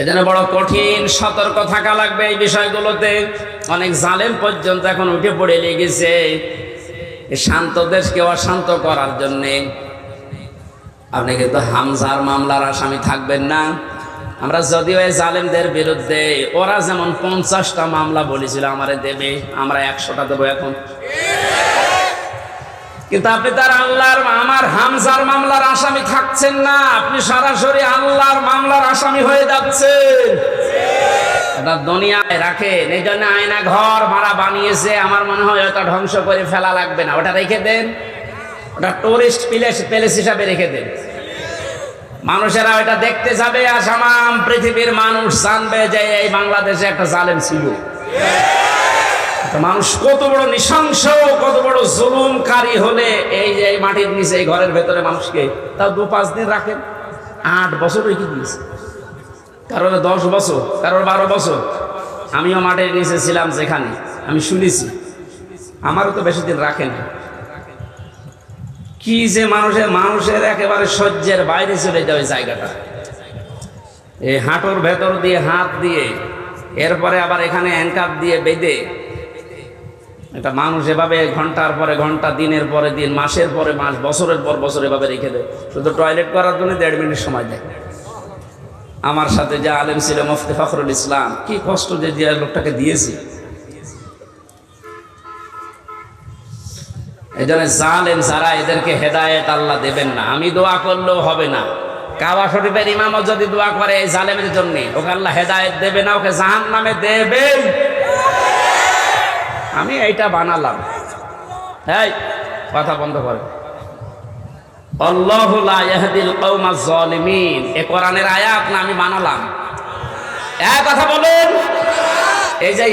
এজন্য বড় কঠিন সতর্ক থাকা লাগবে এই বিষয়গুলোতে। অনেক জালেম পর্যন্ত এখন উঠে পড়ে লেগেছে শান্ত দেশকে অশান্ত করার জন্যে। আপনি কিন্তু হামজার মামলার আসামি থাকবেন না। আমরা যদিও এই জালেমদের বিরুদ্ধে, ওরা যেমন পঞ্চাশটা মামলা বলেছিল আমারে দেবে, আমরা একশোটা দেবো এখন। কিন্তু আপনি তার আল্লাহর আমার হামজার মামলার আসামি থাকছেন না। আপনি সরাসরি আল্লাহর মামলার আসামি হয়ে যাচ্ছেন। ওটা দুনিয়ায় রাখেন আয়না ঘর ভাড়া বানিয়েছে। আমার মনে হয় ওটা ধ্বংস করে ফেলা লাগবে না। ওটা রেখে দেন। ওটা প্লেস হিসাবে রেখে দেন। মানুষেরা দেখতে যাবে আর সামাম পৃথিবীর মানুষ জানবে যে এই বাংলাদেশে একটা জালেম ছিল। মানুষ কত বড় নৃশংস, কত বড় জুলুমকারী হলে এই যে মাটির নিচে, এই ঘরের ভেতরে মানুষকে তাও দু পাঁচ দিন রাখেন। আট বছর রেখে দিয়েছে? কারোর দশ বছর, কারোর বারো বছর। আমিও মাটির নিচে ছিলাম যেখানে, আমি শুনেছি। আমারও তো বেশি দিন রাখেন। কি যে মানুষের মানুষের একেবারে সহ্যের বাইরে চলে ওই জায়গাটা। এই হাঁটুর ভেতর দিয়ে হাত দিয়ে, এরপরে আবার এখানে অ্যাঙ্কার দিয়ে বেঁধে এটা মানুষ এভাবে ঘণ্টার পরে ঘণ্টা, দিনের পরে দিন, মাসের পরে মাস, বছরের পর বছর এভাবে রেখে দেয়। শুধু টয়লেট করার জন্য দেড় মিনিট সময় দেয়। আমার সাথে যে আলেম ছিল মুফতি ফখরুল ইসলাম, কি কষ্ট যে লোকটাকে দিয়েছি। এই জন্য জালেম যারা, এদেরকে হেদায়েত আল্লাহ দেবেন না। আমি দোয়া করলেও হবে না। কাবা শরীফের ইমামও যদি দোয়া করে এই জালেমের জন্য, ওকে আল্লাহ হেদায়েত দেবে না, ওকে জাহান নামে দেবেন আমি এইটা বানালাম। এই, কথা বন্ধ করে। এ কোরআনের আয়াত না আমি বানালাম। এক কথা বলুন। এই যে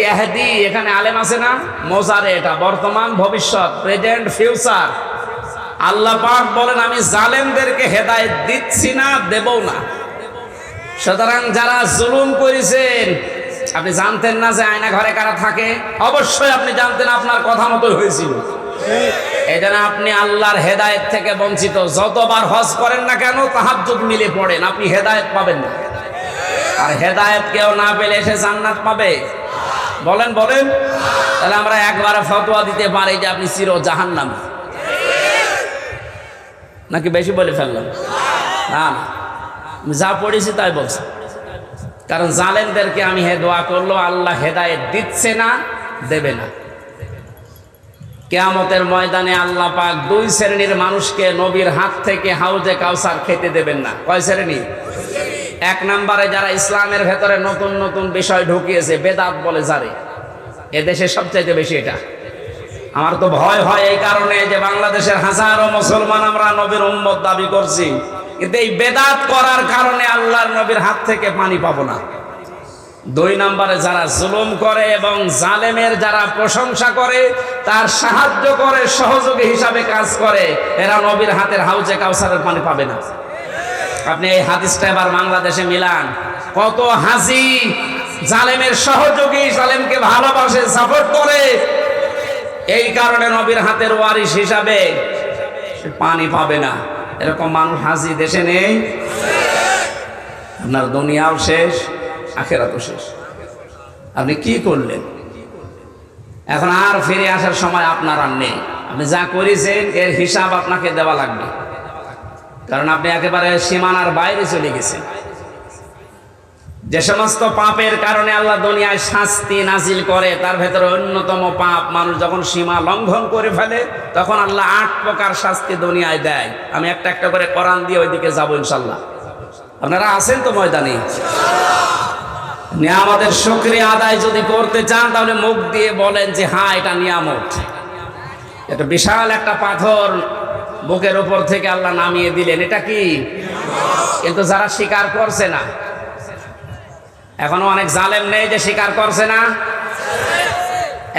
এখানে আলেম আছে না? এটা, বর্তমান, ভবিষ্যৎ, প্রেজেন্ট, ফিউচার। আল্লাহ বলেন, আমি জালেমদেরকে হেদায়েত দিচ্ছি না দেবও না। সুতরাং যারা জুলুম করেছেন আপনি জানতেন না যে আয়না ঘরে কারা থাকে? অবশ্যই আপনি জানতেন আপনার কথা মতো হয়েছিল। এই জন্য আপনি আল্লাহর হেদায়েত থেকে বঞ্চিত। যতবার হজ করেন না কেন, তাহাজ্জুদ মিলে পড়েন। আপনি হেদায়েত পাবেন না। আর হেদায়েত কেউ না পেলে এসে জান্নাত পাবে। বলেন বলেন। তাহলে আমরা একবার ফতোয়া দিতে পারি যে আপনি চির জাহান্নাম। নাকি বেশি বলে ফেললাম? না যা পড়েছি তাই বলছি। কারণ জালেমদেরকে আমি হে দোয়া করল, আল্লাহ হেদায়েত দিচ্ছে না, দেবে না। কেয়ামতের ময়দানে আল্লাহ পাক দুই শ্রেণির মানুষকে নবীর হাত থেকে হাউজে কাউসার খেতে দেবেন না। কয় শ্রেণি? এক নম্বরে যারা ইসলামের ভেতরে নতুন নতুন বিষয় ঢুকিয়েছে, বেদাত বলে যারে। এদেশে সবচাইতে বেশি এটা। আমার তো ভয় হয় এই কারণে যে বাংলাদেশের হাজারো মুসলমান আমরা নবীর উম্মত দাবি করছি। কিন্তু এই বেদাত করার কারণে আল্লাহর নবীর হাত থেকে পানি পাবো না। দুই নম্বরে যারা জুলুম করে এবং জালেমের যারা প্রশংসা করে, তার সাহায্য করে, সহযোগী হিসাবে কাজ করে, এরা নবীর হাতের হাউজে কাউসারের পানি পাবে না। আপনি এই হাদিসটা এবার বাংলাদেশে মিলান। কত হাজি জালেমের সহযোগী জালেমকে ভালোবাসে, সাপোর্ট করে। এই কারণে নবীর হাতের ওয়ারিস হিসাবে পানি পাবে না। এরকম মানুষ হাজি দেশে নেই। আপনার দুনিয়াও শেষ, আখেরাতও শেষ। আপনি কি করলেন? এখন আর ফিরে আসার সময় আপনার আর নেই। আপনি যা করেছেন, এর হিসাব আপনাকে দেওয়া লাগবে। কারণ আপনি একেবারে সীমানার বাইরে চলে গেছেন। যে সমস্ত পাপের কারণে আল্লাহ দুনিয়ায় শাস্তি নাজিল করে, তার ভেতরে অন্যতম পাপ মানুষ যখন সীমা লঙ্ঘন করে ফেলে, তখন আল্লাহ আট প্রকার শাস্তি দুনিয়ায় দেয়। আমি একটা একটা করে কোরআন দিয়ে ওইদিকে যাব ইনশাল্লাহ। আপনারা আছেন তো ময়দানে? নিয়ামতের সক্রিয় আদায় যদি করতে চান, তাহলে মুখ দিয়ে বলেন যে হ্যাঁ এটা নিয়ামত। এটা বিশাল একটা পাথর বুকের উপর থেকে আল্লাহ নামিয়ে দিলেন। এটা কি? কিন্তু যারা স্বীকার করছে না। এখনও অনেক জালেম নেই যে স্বীকার করছে না।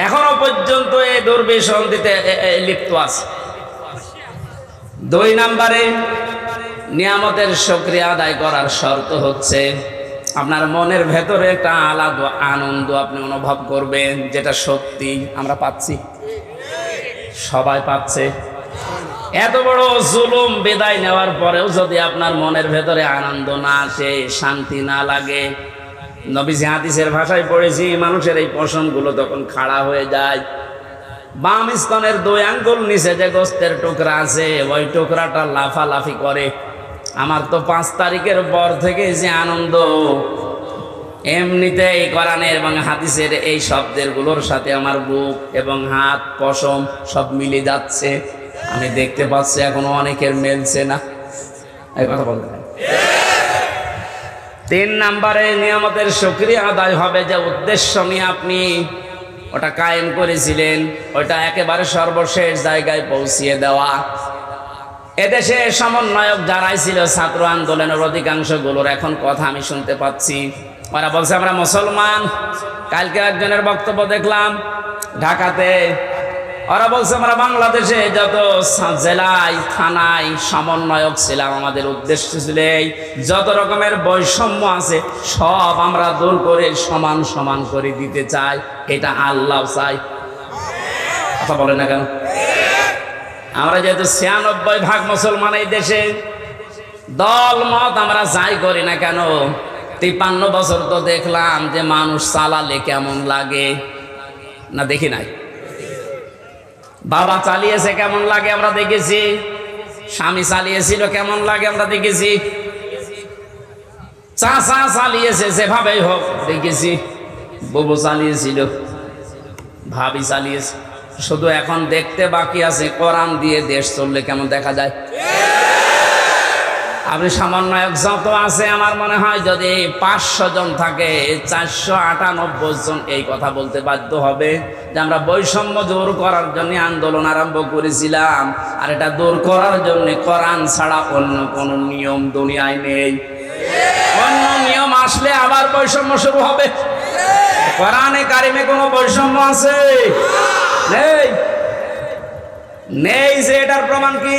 এখনও পর্যন্ত এই দুর্বিসন্ধিতে লিপ্ত আছে। দুই নম্বরে, নিয়ামতের সক্রিয় আদায় করার শর্ত হচ্ছে আপনার মনের ভেতরে একটা আলাদা আনন্দ আপনি অনুভব করবেন, যেটা সত্যি আমরা পাচ্ছি। সবাই পাচ্ছে। এত বড় জুলুম বিদায় নেওয়ার পরেও যদি আপনার মনের ভেতরে আনন্দ না আসে, শান্তি না লাগে নবীজি হাদিসের ভাষায় পড়েছি, মানুষের এই পশমগুলো তখন খাড়া হয়ে যায়, বাম স্তনের দুই আঙ্গুল নিচে যে গোস্তের টুকরা আছে, ওই টুকরাটা লাফালাফি করে। আমার তো পাঁচ তারিখের পর থেকে যে আনন্দ। এমনিতে এই কোরআনের এবং হাদিসের এই শব্দেরগুলোর সাথে আমার বুক এবং হাত, পশম সব মিলে যাচ্ছে। আমি দেখতে পাচ্ছি এখনও অনেকের মেলছে না। এই কথা বলতে। তিন নাম্বারে নিয়ামতের সক্রিয় আদায় হবে যে উদ্দেশ্য নিয়ে আপনি ওটা কায়েম করেছিলেন, ওটা একেবারে সর্বশেষ জায়গায় পৌঁছিয়ে দেওয়া। এদেশে সমন্বয়ক যারাই ছিল ছাত্র আন্দোলনের অধিকাংশগুলোর এখন কথা আমি শুনতে পাচ্ছি। ওরা বলছে, আমরা মুসলমান। কালকে একজনের বক্তব্য দেখলাম, ঢাকাতে ওরা বলছে আমরা বাংলাদেশে যত জেলায় থানায় সমন্বয়ক ছিলাম আমাদের উদ্দেশ্য ছিল এই, যত রকমের বৈষম্য আছে সব আমরা দূর করে সমান সমান করে দিতে চাই এটা আল্লাহ চাই। কথা বলে না কেন? আমরা যেহেতু ছিয়ানব্বই ভাগ মুসলমান এই দেশে দল মত আমরা যাই করি না কেন? তিপ্পান্ন বছর তো দেখলাম যে মানুষ চালালে কেমন লাগে? না দেখি নাই। বাবা চালিয়েছে কেমন লাগে আমরা দেখেছি? স্বামী চালিয়েছিল কেমন লাগে আমরা দেখেছি? চাচা চালিয়েছে যেভাবেই হোক দেখেছি। ববু চালিয়েছিল, ভাবি চালিয়েছে। শুধু এখন দেখতে বাকি আছে, কোরআন দিয়ে দেশ চললে কেমন দেখা যায়? আপনি সমন্বয়ক যত আছে, আমার মনে হয় যদি পাঁচশো জন থাকে, চারশো আটানব্বই জন এই কথা বলতে বাধ্য হবে যে আমরা বৈষম্য দূর করার জন্য আন্দোলন আরম্ভ করেছিলাম। আর এটা দূর করার জন্য কোরআন ছাড়া অন্য কোনো নিয়ম দুনিয়ায় নেই। অন্য নিয়ম আসলে আবার বৈষম্য শুরু হবে। কোরআনে কারিমে কোনো বৈষম্য আছে? নেই। নেই যে এটার প্রমাণ কি?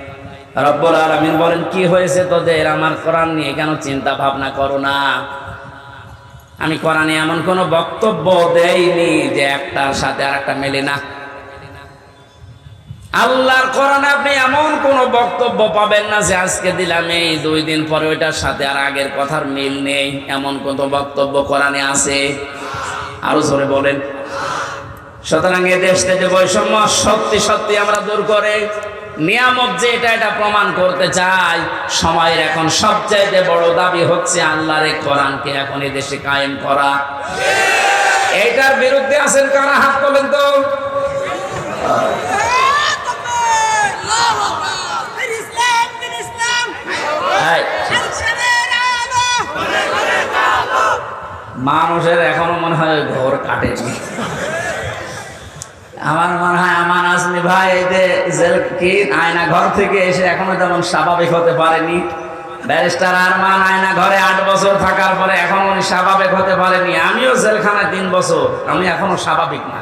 রব্বুল আলামিন বলেন, কি হয়েছে তোদের? আমার কোরআন নিয়ে কেন চিন্তা ভাবনা করো না? আমি কোরআনে এমন কোন বক্তব্য দেইনি যে একটার সাথে আর একটা মেলে না। আল্লাহর কোরআনে আপনি এমন কোন বক্তব্য পাবেন না যে আজকে দিলাম, এই দুই দিন পরে ওইটার সাথে আর আগের কথার মিল নেই। এমন কোন বক্তব্য কোরআনে আছে? আরও জোরে বলেন। সুতরাং এ দেশ থেকে বৈষম্য সত্যি সত্যি আমরা দূর করে। নিয়ামত যে এটা এটা প্রমাণ করতে চাই, সময়ের এখন সবচাইতে বড় দাবি হচ্ছে আল্লাহর কোরআনকে এখন দেশে কায়েম করা। এইটার বিরুদ্ধে আছেন কারা? হাত তোলেন তো। মানুষের এখনও মনে হয় ঘর কাটেনি। আমার মনে হয় আমার আজমি ভাই, এই যে জেল কি আয়না ঘর থেকে এসে এখনও তেমন স্বাভাবিক হতে পারেনি। ব্যারিস্টার আরমান আয়না ঘরে আট বছর থাকার পরে এখন উনি স্বাভাবিক হতে পারেনি। আমিও জেলখানায় তিন বছর, আমি এখনও স্বাভাবিক না।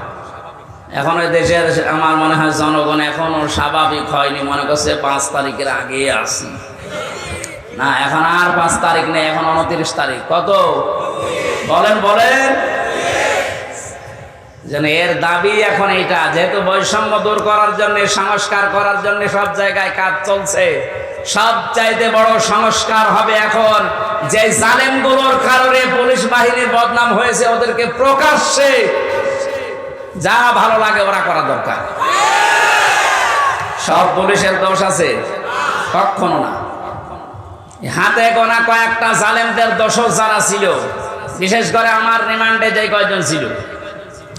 এখন ওই দেশের, আমার মনে হয় জনগণ এখনও স্বাভাবিক হয়নি, মনে করছে পাঁচ তারিখের আগে আসি না, এখন আর পাঁচ তারিখ নেই, এখন উনত্রিশ তারিখ। কত? বলেন বলেন। যেন এর দাবি এখন এইটা যেহেতু বৈষম্য দূর করার জন্য, সংস্কার করার জন্য সব জায়গায় কাজ চলছে, সব চাইতে বড় সংস্কার হবে এখন। যে জালেমগুলোর কারণে পুলিশ বাহিনীর বদনাম হয়েছে, ওদেরকে প্রকাশ্যে যা ভালো লাগে ওরা করা দরকার। সব পুলিশের দোষ আছে? কখনো না। হাতে গোনা কয়েকটা জালেমদের দোষক যারা ছিল, বিশেষ করে আমার রিমান্ডে যে কয়জন ছিল।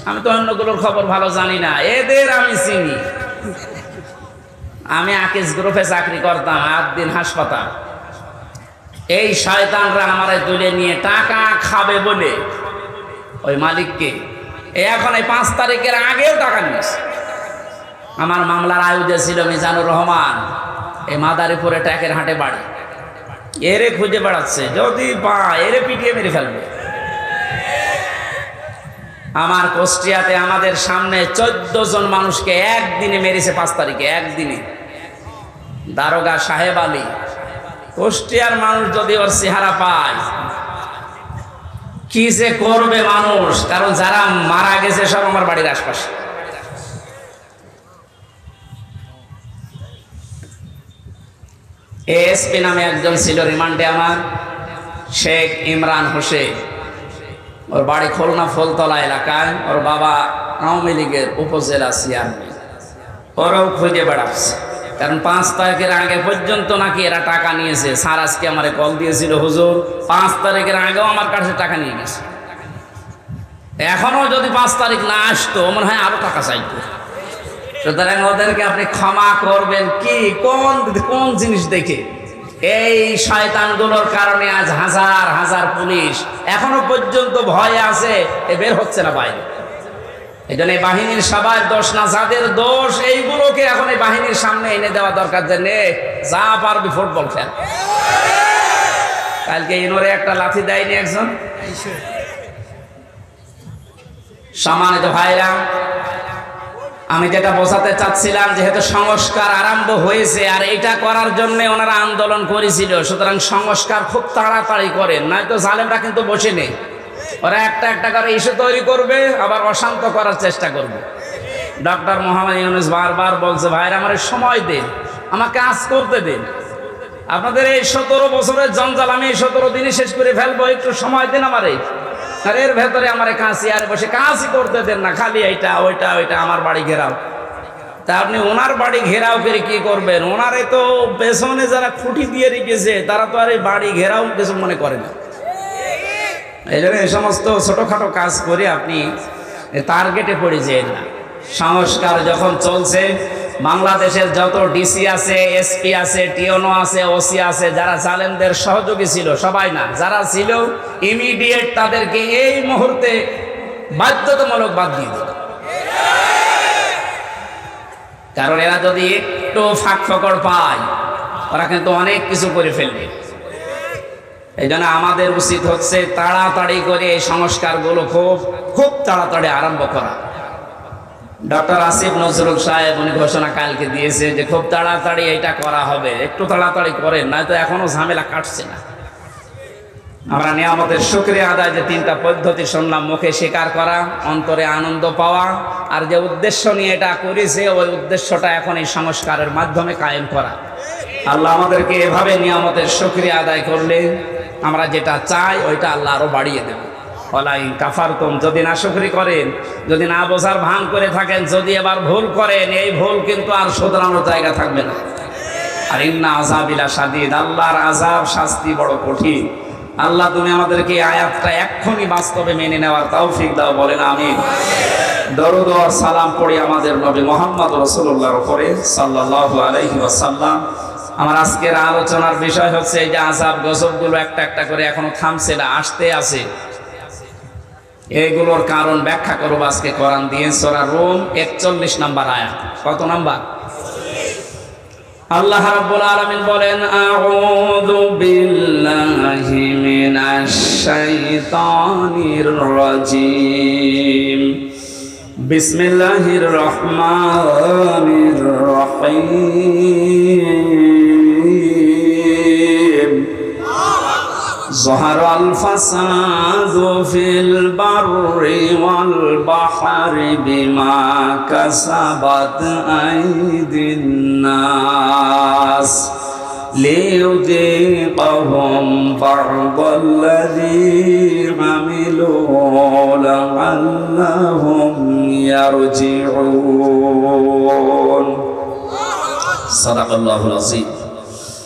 আমি তো অন্যগুলোর খবর ভালো জানি না। এদের আমি চিনি। আমি আকিস গ্রুপে চাকরি করতাম আট দিন হাসপাতাল। এই শয়তানরা আমারে তুলে নিয়ে টাকা খাবে বলে। ওই মালিককে। এখন এই পাঁচ তারিখের আগেও টাকা নিয়েছে। আমার মামলার আয়ুধে ছিল মিজানুর রহমান, এই মাদারীপুরে ট্যাকের হাটে বাড়ি। এরে খুঁজে বেড়াচ্ছে। যদি পা এরে পিটিয়ে মেরে ফেলবে। আমার কুষ্টিয়াতে আমাদের সামনে চোদ্দ জন মানুষকে একদিনে মেরেছে পাঁচ তারিখে, একদিনে। দারোগা সাহেব আলী, কুষ্টিয়ার মানুষ যদি ওর চেহারা পায়, কি যে করবে মানুষ? কারণ যারা মারা গেছে সব আমার বাড়ির আশপাশে। এএসপি নামে একজন ছিল, রিমান্ডে আমার, শেখ ইমরান হোসেন। ওর বাড়ি খুলনা ফলতলা এলাকায়। ওর বাবা আওয়ামী লীগের উপজেলা চেয়ারম্যান ওরাও খুঁজে বেড়াচ্ছে। কারণ পাঁচ তারিখের আগে পর্যন্ত নাকি এরা টাকা নিয়েছে। স্যার আজকে আমার কল দিয়েছিল, হুজুর, পাঁচ তারিখের আগেও আমার কাছে টাকা নিয়ে গেছে। এখনও যদি পাঁচ তারিখ না আসতো, মনে হয় আরও টাকা চাইতো। সুতরাং ওদেরকে আপনি ক্ষমা করবেন কি? কোন কোন জিনিস দেখে? এই শয়তানগুলোর কারণে আজ হাজার হাজার পুলিশ এখনও পর্যন্ত ভয়ে আছে এ বের হচ্ছে না বাইরে এই জন্য এই বাহিনীর সবার দোষ না যাদের দোষ এইগুলোকে এখন এই বাহিনীর সামনে এনে দেওয়া দরকার যে নে যা পারবি ফুটবল খেল। কালকে ইনোরে একটা লাথি দেয়নি একজন? সম্মানিত ভাইরা আমি যেটা বোঝাতে চাচ্ছিলাম, যেহেতু সংস্কার আরম্ভ হয়েছে আর এটা করার জন্য ওনারা আন্দোলন করেছিল, সুতরাং সংস্কার খুব তাড়াতাড়ি করেন। নয়তো জালেমরা কিন্তু বসে নেই ওরা একটা একটা করে ইস্যু তৈরি করবে, আবার অশান্ত করার চেষ্টা করবে। ডক্টর মোহাম্মদ ইউনুস বারবার বলছে, ভাইরা, আমার সময় দিন, আমাকে কাজ করতে দিন। আপনাদের এই সতেরো বছরের জঞ্জাল, আমি এই সতেরো দিনে শেষ করে ফেলব, একটু সময় দিন আমারে। আর এর ভেতরে আমার কাজ আর বসে কাজই করতে দেন না, খালি এইটা, ওইটা ওইটা, আমার বাড়ি ঘেরাও। তা আপনি ওনার বাড়ি ঘেরাও করে কি করবেন? ওনারে তো পেছনে যারা খুঁটি দিয়ে রেখেছে, তারা তো আর এই বাড়ি ঘেরাও কিছু মনে করে না। এই জন্য এই সমস্ত ছোটোখাটো কাজ করে আপনি টার্গেটে পড়ে যেন না। সংস্কার যখন চলছে বাংলাদেশের যত ডিসি আছে, এসপি আছে টিওনো আছে, ওসি আছে, যারা জালেমদের সহযোগী ছিল, সবাই না, যারা ছিল ইমিডিয়েট তাদেরকে এই মুহূর্তে বাধ্যতামূলক বাদ দিয়ে দিল। কারণ এরা যদি একটু ফাঁক ফকর পায়, ওরা কিন্তু অনেক কিছু করে ফেলবে। এই জন্য আমাদের উচিত হচ্ছে তাড়াতাড়ি করে এই সংস্কারগুলো খুব খুব তাড়াতাড়ি আরম্ভ করা। ডক্টর আসিফ নজরুল সাহেব উনি ঘোষণা কালকে দিয়েছে যে খুব তাড়াতাড়ি এটা করা হবে। একটু তাড়াতাড়ি করেন, নয়তো এখনও ঝামেলা কাটছে না। আমরা নিয়ামতের শুক্রিয়া আদায় যে তিনটা পদ্ধতি শুনলাম, মুখে স্বীকার করা, অন্তরে আনন্দ পাওয়া, আর যে উদ্দেশ্য নিয়ে এটা করেছে, ওই উদ্দেশ্যটা এখন এই সংস্কারের মাধ্যমে কায়েম করা। আল্লাহ আমাদেরকে এভাবে নিয়ামতের শুক্রিয়া আদায় করলে আমরা যেটা চাই, ওইটা আল্লাহ আরও বাড়িয়ে দেবে। ওলাই কাফার তুম যদি না শুক্রি করেন, যদি না বোঝার ভান করে থাকেন, যদি এবার ভুল করেন, এই ভুল কিন্তু আর শোধরানোর জায়গা থাকবে না। আর ইন্না আজাবিলা সাদিদ আল্লাহর আজাব শাস্তি বড় কঠিন। আল্লাহ তুমি আমাদেরকে আয়াতটা এক্ষুনি বাস্তবে মেনে নেওয়ার তৌফিক দাও, বলেন আমি দরুদ আর সালাম পড়ি আমাদের নবী মোহাম্মদ রসুল্লাহর উপরে, সাল্লাল্লাহু আলাইহি ওয়াসাল্লাম। আমার আজকের আলোচনার বিষয় হচ্ছে এই যে আজাব গজবগুলো একটা একটা করে এখনও থামছে না, আসতে আছে। এইগুলোর কারণ ব্যাখ্যা করব আজকে কোরআন দিয়ে সরা রোম একচল্লিশ নাম্বার আয়াত। কত নাম্বার? আল্লাহ রাব্বুল আলামিন বলেন, আউযু বিল্লাহি মিনাশ শাইতানির রাজিম। বিসমিল্লাহির রহমানির রহিম। ظهر الفساد في البر والبحر بما كسبت أيدي الناس ليذيقهم بعض الذي عملوا لعلهم يرجعون صدق الله العظيم